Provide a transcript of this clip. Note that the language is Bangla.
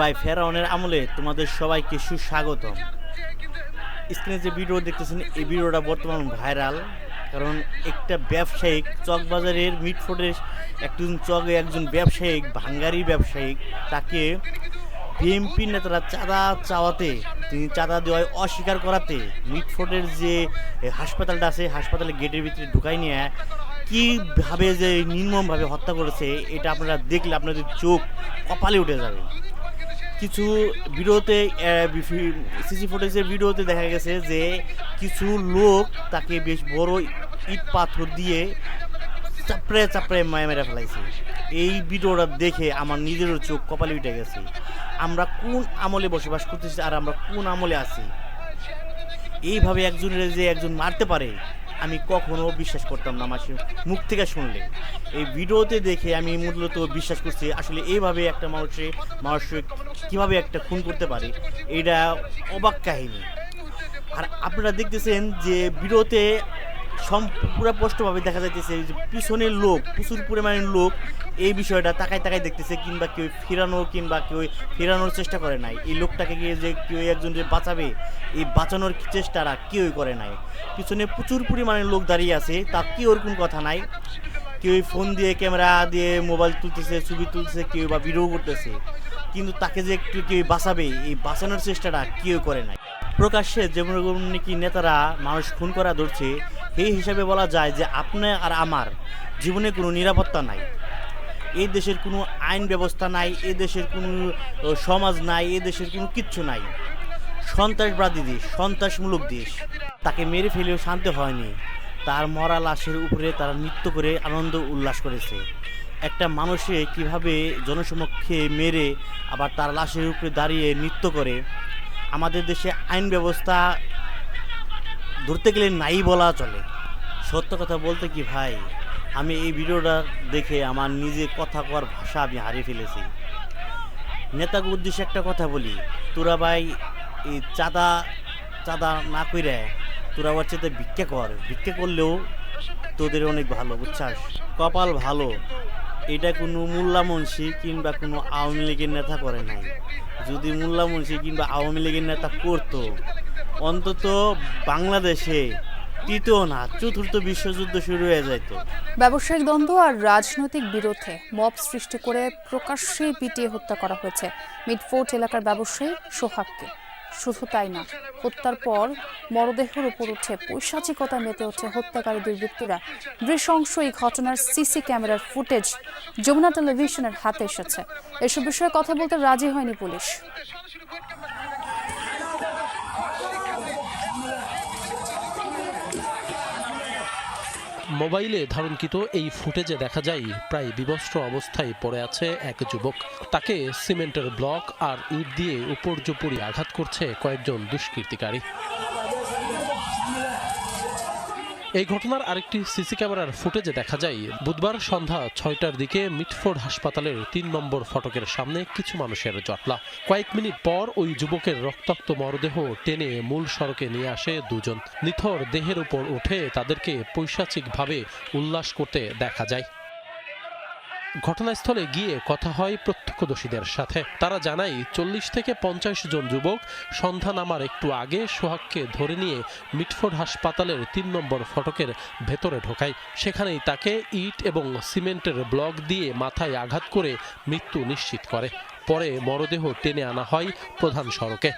বাই ফেরাউনের আমলে তোমাদের সবাইকে সুস্বাগতম। স্ক্রিনে যে ভিডিও দেখতেছেন, এই ভিডিওটা বর্তমান ভাইরাল। কারণ একটা ব্যবসায়িক, চকবাজারের, মিটফোর্ডের একজন চকে একজন ব্যবসায়িক, ভাঙ্গারি ব্যবসায়িক, তাকে বিএমপি নেতারা চাঁদা চাওয়াতে, তিনি চাঁদা দেওয়ায় অস্বীকার করাতে, মিটফোর্ডের যে হাসপাতালটা আছে, হাসপাতালের গেটের ভিতরে ঢুকাই নিয়ে কীভাবে যে নির্মমভাবে হত্যা করেছে, এটা আপনারা দেখলে আপনাদের চোখ কপালে উঠে যাবে। কিছু ভিডিওতে সিসি ফুটেজের ভিডিওতে দেখা গেছে যে কিছু লোক তাকে বেশ বড় ইট পাথর দিয়ে চাপড়ে চাপড়ে মায়া মেরে ফেলাইছে। এই ভিডিওটা দেখে আমার নিজেরও চোখ কপালে উঠে গেছে। আমরা কোন আমলে বসবাস করতেছি আর আমরা কোন আমলে আছি? এইভাবে একজনের যে একজন মারতে পারে আমি কখনো বিশ্বাস করতাম না আমার মুখ থেকে শুনলে। এই ভিডিওতে দেখে আমি মূলত বিশ্বাস করছি, আসলে এইভাবে একটা মানুষের মানুষের কীভাবে একটা খুন করতে পারে, এটা অবাক কাহিনী। আর আপনারা দেখতেছেন যে ভিডিওতে পুরো স্পষ্টভাবে দেখা যাইতেছে যে পিছনের লোক, প্রচুর পরিমাণের লোক এই বিষয়টা তাকায় তাকায় দেখতেছে কিংবা কেউ ফেরানো কিংবা কেউ ফেরানোর চেষ্টা করে নাই। এই লোকটাকে গিয়ে যে কেউ একজন যে বাঁচাবে, এই বাঁচানোর চেষ্টাটা কেউই করে নাই। পিছনে প্রচুর পরিমাণের লোক দাঁড়িয়ে আছে, তা কেউ ওরকম কথা নাই। কেউ ফোন দিয়ে, ক্যামেরা দিয়ে মোবাইল তুলতেছে, ছবি তুলতেছে, কেউ বা ভিডিও করতেছে, কিন্তু তাকে যে একটু কেউ বাঁচাবে, এই বাঁচানোর চেষ্টাটা কেউ করে নাই। প্রকাশ্যে যেমন নাকি নেতারা মানুষ খুন করা ধরছে সেই হিসাবে বলা যায় যে আপনার আর আমার জীবনে কোনো নিরাপত্তা নাই। এই দেশের কোনো আইন ব্যবস্থা নাই, এই দেশের কোনো সমাজ নাই, এই দেশের কোনো কিচ্ছু নাই। সন্ত্রাসবাদী দেশ, সন্ত্রাসমূলক দেশ। তাকে মেরে ফেলেও শান্তি হয়নি। তার মরা লাশের উপরে তারা নৃত্য করে আনন্দ উল্লাস করেছে। একটা মানুষে কীভাবে জনসমক্ষে মেরে আবার তার লাশের উপরে দাঁড়িয়ে নৃত্য করে? আমাদের দেশে আইন ব্যবস্থা ধরতে গেলে নাই বলা চলে। সত্য কথা বলতে কি ভাই, আমি এই ভিডিওটা দেখে আমার নিজে কথা কওয়ার ভাষা আমি হারিয়ে ফেলেছি। নেতাকে উদ্দেশ্যে একটা কথা বলি, তোরা ভাই এই চাঁদা চাঁদা না কইরে তোরা আবার চেতে ভিক্ষা কর। ভিক্ষা করলেও তোদের অনেক ভালো, বুঝছাস? কপাল ভালো। এটা কোনো মোল্লা মুন্সি কিংবা কোনো আওয়ামী লীগের নেতা করে নাই। যদি মোল্লা মুন্সি কিংবা আওয়ামী লীগের নেতা করতো অন্তত বাংলাদেশে তৃতীয় না, চতুর্থ বিশ্বযুদ্ধ শুরু হয়ে যাইতো ব্যবসায়িক দ্বন্দ্ব আর রাজনৈতিক বিরোধে মব সৃষ্টি করে প্রকাশ্যে পিটিয়ে হত্যা করা হয়েছে মিডফোর্ট এলাকার ব্যবসায়ী সোহাগকে। শুধু তাই না, হত্যার পর মরদেহের উপর উঠে পৈশাচিকতা মেতে ওঠে হত্যাকারী দুর্বৃত্তরা নৃশংস এই ঘটনার সিসি ক্যামেরার ফুটেজ যমুনা টেলিভিশনের হাতে এসেছে। এসব বিষয়ে কথা বলতে রাজি হয়নি পুলিশ। মোবাইলে ধারণকৃত এই ফুটেজে দেখা যায় প্রায় বিবস্ত্র অবস্থায় পড়ে আছে এক যুবক। তাকে সিমেন্টের ব্লক আর ইট দিয়ে উপর্যুপুরি আঘাত করছে কয়েকজন দুষ্কৃতিকারী। এই ঘটনার আরেকটি সিসি ক্যামেরার ফুটেজে দেখা যায়, বুধবার সন্ধ্যা ছয়টার দিকে মিটফোর্ড হাসপাতালের তিন নম্বর ফটকের সামনে কিছু মানুষের জটলা। কয়েক মিনিট পর ওই যুবকের রক্তাক্ত মরদেহ টেনে মূল সড়কে নিয়ে আসে দুজন। নিথর দেহের উপর উঠে তাদেরকে পৈশাচিকভাবে উল্লাস করতে দেখা যায়। ঘটনাস্থলে গিয়ে কথা হয় প্রত্যক্ষদর্শীদের সাথে। তারা জানায়, চল্লিশ থেকে পঞ্চাশ জন যুবক সন্ধ্যা নামার একটু আগে সোহাগকে ধরে নিয়ে মিটফোর্ড হাসপাতালের তিন নম্বর ফটকের ভেতরে ঢোকায়। সেখানেই তাকে ইট এবং সিমেন্টের ব্লক দিয়ে মাথায় আঘাত করে মৃত্যু নিশ্চিত করে। পরে মরদেহ টেনে আনা হয় প্রধান সড়কে।